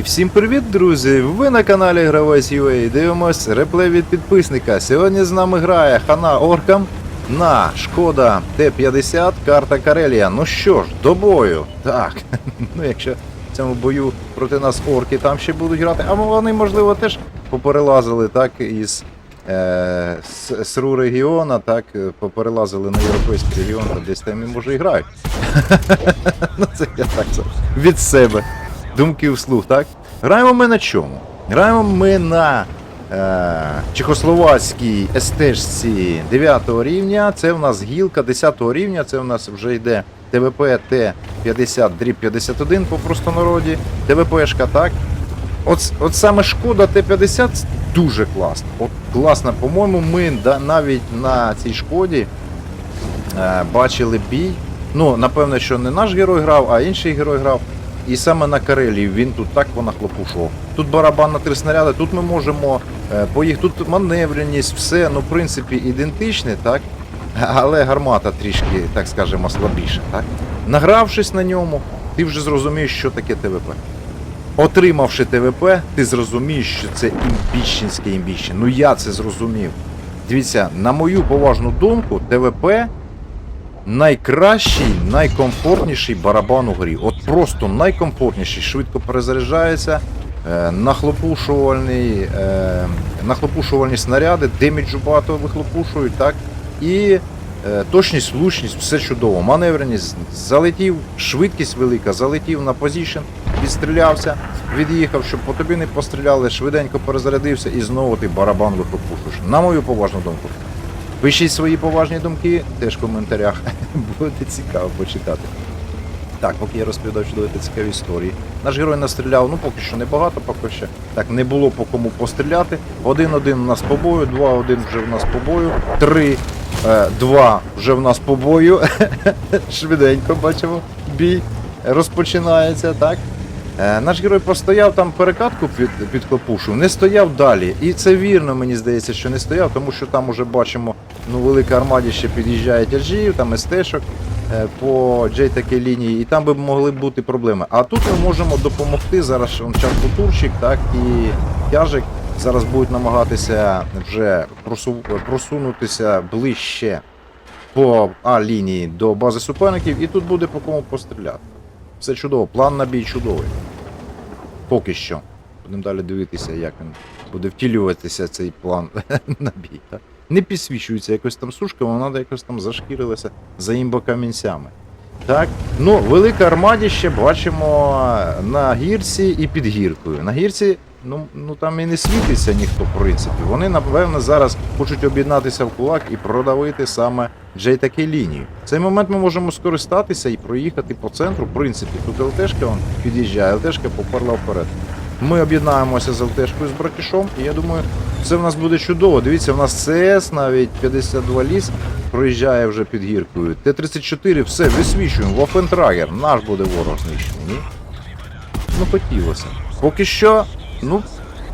І всім привіт, друзі! Ви на каналі Гравець UA. Дивимось реплей від підписника. Сьогодні з нами грає Хана Оркам на Шкода Т-50, карта Карелія. Ну що ж, до бою. Так, ну якщо в цьому бою проти нас орки там ще будуть грати, а вони, можливо, теж поперелазили так із е, СРУ регіона, так, поперелазили на європейський регіон, та десь там і може і грають. Ну це я так від себе. Думки вслух, так? Граємо ми на чому? Граємо ми на е, чехословацькій СТ-шці 9 рівня. Це в нас гілка 10 рівня, це в нас вже йде ТВП Т-50 дріб 51 по простонароді. ТВПшка, так? От, от саме шкода Т-50 дуже класна. От класна, по-моєму, ми да, навіть на цій шкоді е, бачили бій. Ну, напевно, що не наш герой грав, а інший герой грав. І саме на Карелії він тут так понахлопушував. Тут барабан на три снаряди, тут ми можемо е, поїхати. Тут маневреність, все, ну, в принципі, ідентичне, так? Але гармата трішки, так скажемо, слабіша. Так? Награвшись на ньому, ти вже зрозумієш, що таке ТВП. Отримавши ТВП, ти зрозумієш, що це імбіщенське імбіще. Ну я це зрозумів. Дивіться, на мою поважну думку, ТВП найкращий, найкомфортніший барабан у грі. Просто найкомфортніший, швидко перезаряджається, е, нахлопушувальний, е, нахлопушувальні снаряди, деміджу багато вихлопушують, так? І е, точність, влучність, все чудово. Маневреність залетів, швидкість велика, залетів на позішн, відстрілявся, від'їхав, щоб по тобі не постріляли, швиденько перезарядився і знову ти барабан вихлопушуєш. На мою поважну думку. Пишіть свої поважні думки теж в коментарях. Буде цікаво почитати. Так, поки я розповідав чудові та цікаві історії. Наш герой настріляв, ну поки що небагато, поки що. Так, не було по кому постріляти. Один-один у нас по бою, два-один вже в нас по бою, три, е, два вже в нас по бою. Швиденько бачимо, бій розпочинається, так? Е, Наш герой постояв там перекатку під, під клопушу, не стояв далі. І це вірно, мені здається, що не стояв, тому що там уже бачимо, ну, велика армаді ще під'їжджає тяжів, там СТ-шок е, по Джей такій лінії, і там би могли бути проблеми. А тут ми можемо допомогти. Зараз он Чаркутурчик, так і тяжик зараз будуть намагатися вже просу- просунутися ближче по А лінії до бази суперників, і тут буде по кому постріляти. Все чудово, план на бій чудовий. Поки що. Будемо далі дивитися, як він буде втілюватися цей план на бій. Так? Не підсвічується якось там сушка, вона якось там зашкірилася за імбокамінцями. Так, ну, велике армадіще бачимо на гірці і під гіркою. На гірці, ну, ну там і не світиться ніхто, в принципі. Вони, напевно, зараз хочуть об'єднатися в кулак і продавити саме Джей таки лінію. В цей момент ми можемо скористатися і проїхати по центру. В принципі, тут ЛТшка під'їжджає, ЛТшка поперла вперед. Ми об'єднаємося з ЛТшкою з братішом, і я думаю, це в нас буде чудово. Дивіться, у нас ЦС навіть 52 ліс проїжджає вже під гіркою. Т-34, все, висвічуємо, Вофентрагер, наш буде ворог знищений, ні? Ну, хотілося. Поки що, ну,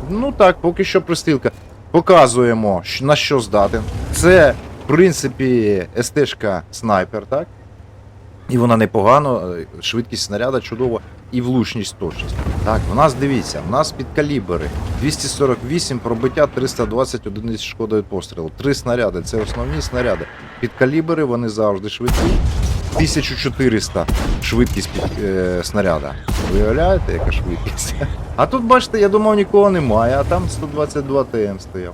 ну так, поки що пристилка. Показуємо, на що здатен. Це, в принципі, СТшка снайпер, так? І вона непогано, е, швидкість снаряда чудова і влучність точність. Так, в нас дивіться, в нас під калібри 248 пробиття 320 одиниць шкоди від пострілу. Три снаряди, це основні снаряди. Під калібри вони завжди швидкі. 1400 швидкість під е, снаряда. Виявляєте, яка швидкість? А тут, бачите, я думав, нікого немає, а там 122 ТМ стояв.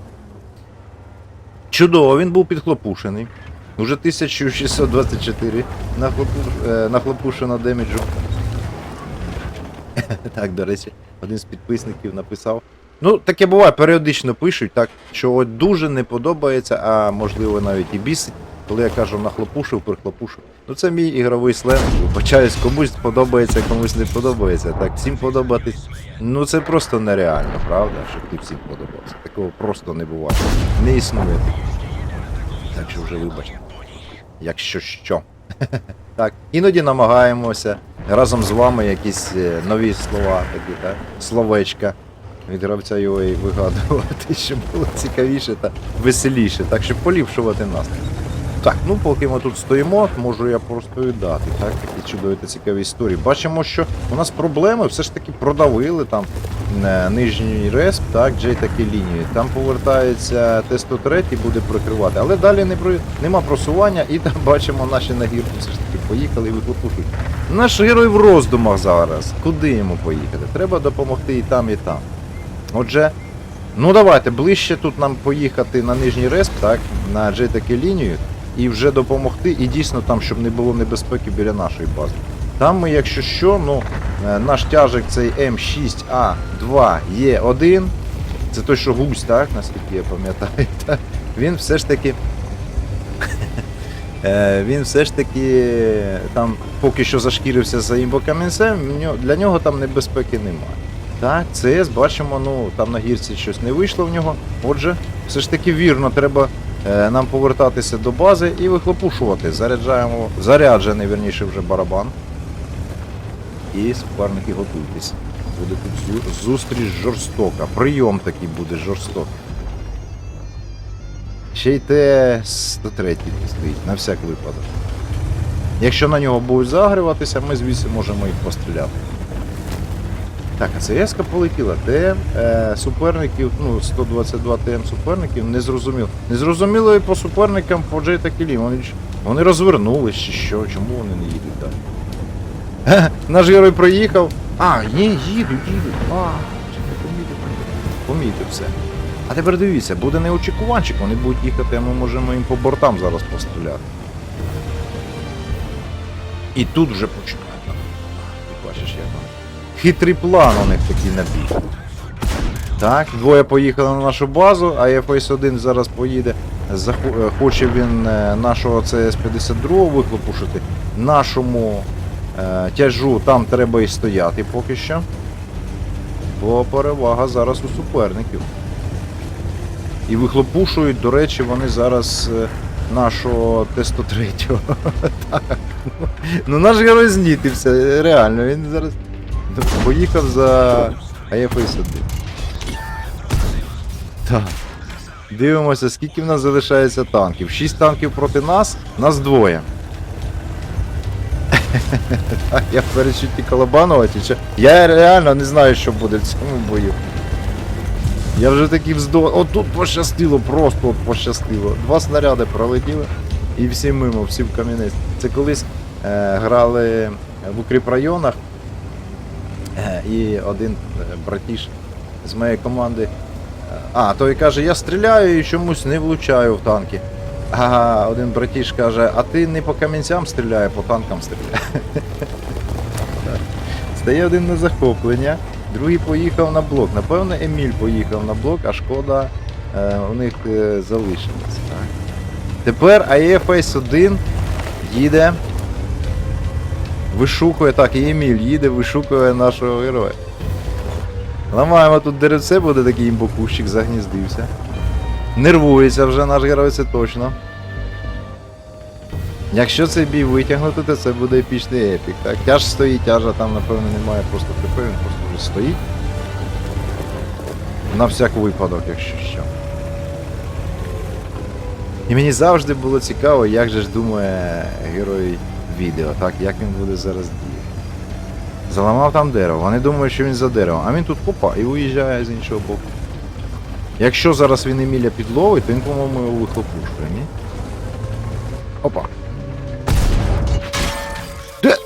Чудово, він був підхлопушений. Уже 1624 нахлопу- е, нахлопушено деміджу. так, до речі, один з підписників написав. Ну, таке буває, періодично пишуть, так, що от дуже не подобається, а можливо навіть і бісить, коли я кажу нахлопушив, прихлопушив. Ну це мій ігровий сленг. Вибачаюсь, комусь подобається, комусь не подобається. Так, всім подобатись. Ну це просто нереально, правда? Щоб ти всім подобався. Такого просто не буває. Не існує. Так що вже вибачте. Якщо що. так, іноді намагаємося разом з вами якісь е, нові слова, такі, так? Словечка від гравця UA вигадувати, щоб було цікавіше та веселіше, так щоб поліпшувати нас. Так, ну поки ми тут стоїмо, можу я розповідати, так, такі чудові та цікаві історії. Бачимо, що у нас проблеми все ж таки продавили там нижній респ, так, Джей такі лінії. Там повертається Т-103 і буде прикривати. Але далі не нема просування, і там бачимо наші нагірки все ж таки поїхали і вихлопушують. Наш герой в роздумах зараз. Куди йому поїхати? Треба допомогти і там, і там. Отже, ну давайте ближче тут нам поїхати на нижній респ, так, на Джей такі лінію і вже допомогти, і дійсно там, щоб не було небезпеки біля нашої бази. Там ми, якщо що, ну, е, наш тяжик цей М6А2Е1, це той, що гусь, так, наскільки я пам'ятаю, він все ж таки. е, Він все ж таки там поки що зашкірився за імбокамінцем, для нього там небезпеки немає. Так, ЦС, бачимо, ну там на гірці щось не вийшло в нього. Отже, все ж таки вірно, треба е, нам повертатися до бази і вихлопушувати. Заряджаємо, заряджений, верніше, вже барабан. І суперники готуйтесь. Буде тут зустріч жорстока. Прийом такий буде жорстокий. Ще й Т-103 стоїть, на всяк випадок. Якщо на нього будуть загріватися, ми звідси можемо їх постріляти. Так, а ЦСК полетіла. Де е, суперників, ну, 122 ТМ суперників, не зрозуміло. Не зрозуміло і по суперникам по Джей та Кілі. Вони, вони розвернулись чи що, чому вони не їдуть далі? Наш герой проїхав. А, ні, їдуть, їдуть. А, чекай, помітив, помітив. Помітив все. А тепер дивіться, буде не очікуванчик, вони будуть їхати, а ми можемо їм по бортам зараз постріляти. І тут вже починають. Ти бачиш, як там. Хитрий план у них такий набіг. Так, двоє поїхали на нашу базу, а FS1 зараз поїде. Захо- е, Хоче він е, нашого CS-52 вихлопушити. Нашому тяжу там треба і стояти поки що. Бо перевага зараз у суперників. І вихлопушують, до речі, вони зараз е, нашого Т-103. Ну наш герой знітився, реально, він зараз поїхав за АФС-1. Так. Дивимося, скільки в нас залишається танків. 6 танків проти нас, нас двоє. Я в перечутті Колобанова чи? Я реально не знаю, що буде в цьому бою. Я вже такий вздох. От тут пощастило, просто пощастило. Два снаряди пролетіли і всі мимо, всі в камінець. Це колись е, грали в укріпрайонах, е, і один е, братіш з моєї команди. е, А, той каже, я стріляю і чомусь не влучаю в танки. А один братіш каже, а ти не по камінцям стріляє, по танкам стріляє. Стає один на захоплення, другий поїхав на блок. Напевно, Еміль поїхав на блок, а шкода е, у них е, залишилась. Тепер АЕФС 1 їде. Вишукує, так, і Еміль їде, вишукує нашого героя. Ламаємо тут деревце, буде такий імбокущик, загніздився. Нервується вже наш герой, це точно. Якщо цей бій витягнути, то це буде епічний епік. Так? Тяж стоїть, тяжа там, напевно, немає просто ТП, він просто вже стоїть. На всяк випадок, якщо що. І мені завжди було цікаво, як же ж думає герой відео, так, як він буде зараз діяти. Заламав там дерево, вони думають, що він за деревом, а він тут хопа і виїжджає з іншого боку. Якщо зараз він Еміля підловить, то він, по-моєму, його вихлопушує, ні? Опа.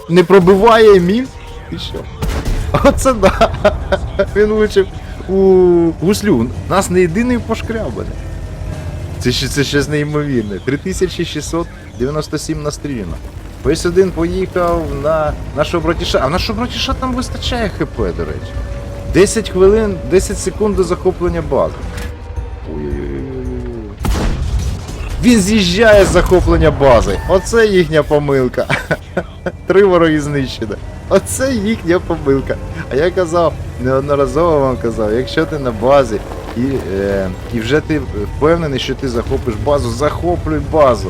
Не пробиває Еміль? Ти що? Оце да. Він влучив у гуслю. Нас не єдиний пошкрябаний. Це, ще- це щось неймовірне. 3697 настріляно. Весь один поїхав на нашого братіша. А в нашого братіша там вистачає ХП, до речі. 10 хвилин, 10 секунд до захоплення бази. Ой-ой-ой. Він з'їжджає з захоплення бази. Оце їхня помилка. Три вороги знищено. Оце їхня помилка. А я казав, неодноразово вам казав, якщо ти на базі і, е, і вже ти впевнений, що ти захопиш базу, захоплюй базу.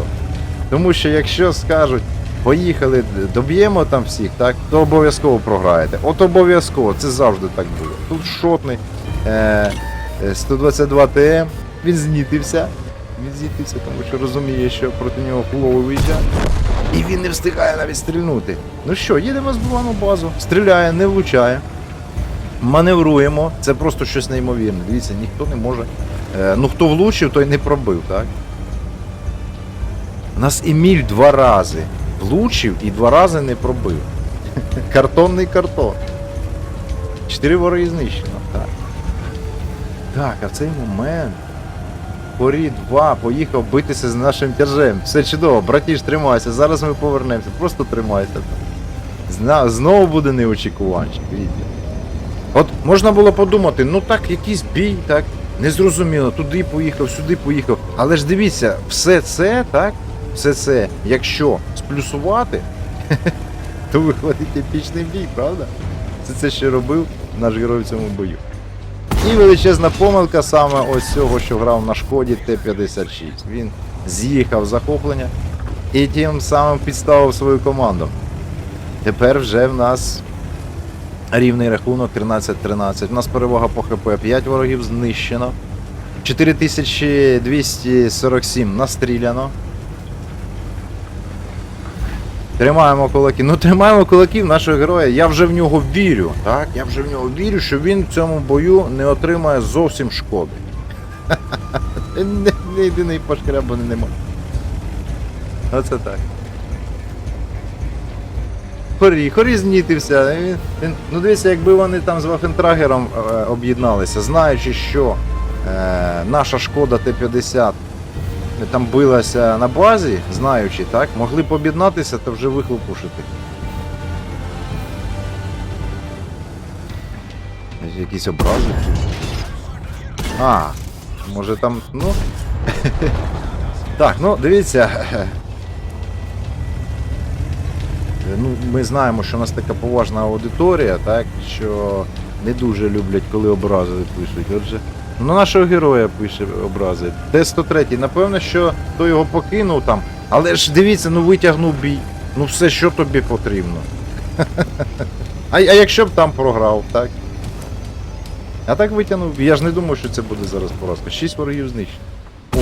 Тому що якщо скажуть, поїхали, доб'ємо там всіх, так, то обов'язково програєте. От обов'язково, це завжди так було. Тут шотний е, е, 122 ТМ, він знітився. Він зійтиться, тому що розуміє, що проти нього фуловий виїжджає. І він не встигає навіть стрільнути. Ну що, їдемо з Булану базу. Стріляє, не влучає. Маневруємо. Це просто щось неймовірне. Дивіться, ніхто не може. Е, ну хто влучив, той не пробив, так? У нас Еміль два рази влучив і два рази не пробив. Картонний картон. Чотири вороги знищено. Так. Так, а в цей момент Порі 2 поїхав битися з нашим тяжем. Все чудово, братіш, тримайся. Зараз ми повернемося. Просто тримайся. Зна- Знову буде неочікуванчик, видите. От можна було подумати, ну так, якийсь бій, так, незрозуміло, туди поїхав, сюди поїхав. Але ж дивіться, все це, так, все це, якщо сплюсувати, то виходить епічний бій, правда? Це це ще робив наш герой в цьому бою. І величезна помилка саме ось цього, що грав на шкоді Т-56. Він з'їхав захоплення і тим самим підставив свою команду. Тепер вже в нас рівний рахунок 13-13. У нас перевага по ХП 5 ворогів знищено. 4247 настріляно. Тримаємо кулаки. Ну тримаємо кулаків нашого героя. Я вже в нього вірю. Так, я вже в нього вірю, що він в цьому бою не отримає зовсім шкоди. Не, не єдиний пошкрябаний нема. Оце так. Хорі, хорі знітився. Він, він, ну дивіться, якби вони там з Вафентрагером е, об'єдналися, знаючи, що е, наша шкода Т-50 там билася на базі, знаючи, так, могли б об'єднатися та вже вихлопушити. Якісь образи. А, може там, ну. так, ну дивіться. Ну, ми знаємо, що у нас така поважна аудиторія, так, що не дуже люблять, коли образи пишуть. Отже, ну нашого героя пише образи. Т-103, напевно, що той його покинув там. Але ж дивіться, ну витягнув бій. Ну все, що тобі потрібно. А, а якщо б там програв, так? А так витягнув. Я ж не думаю, що це буде зараз поразка. Шість ворогів знищено. О,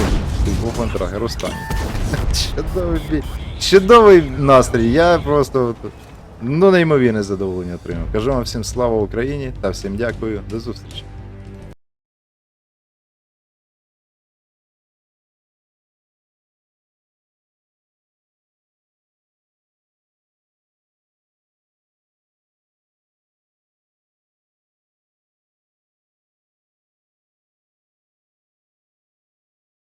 був контрагер останній. Чудовий бій. Чудовий настрій. Я просто ну, неймовірне задоволення отримав. Кажу вам всім слава Україні та всім дякую. До зустрічі.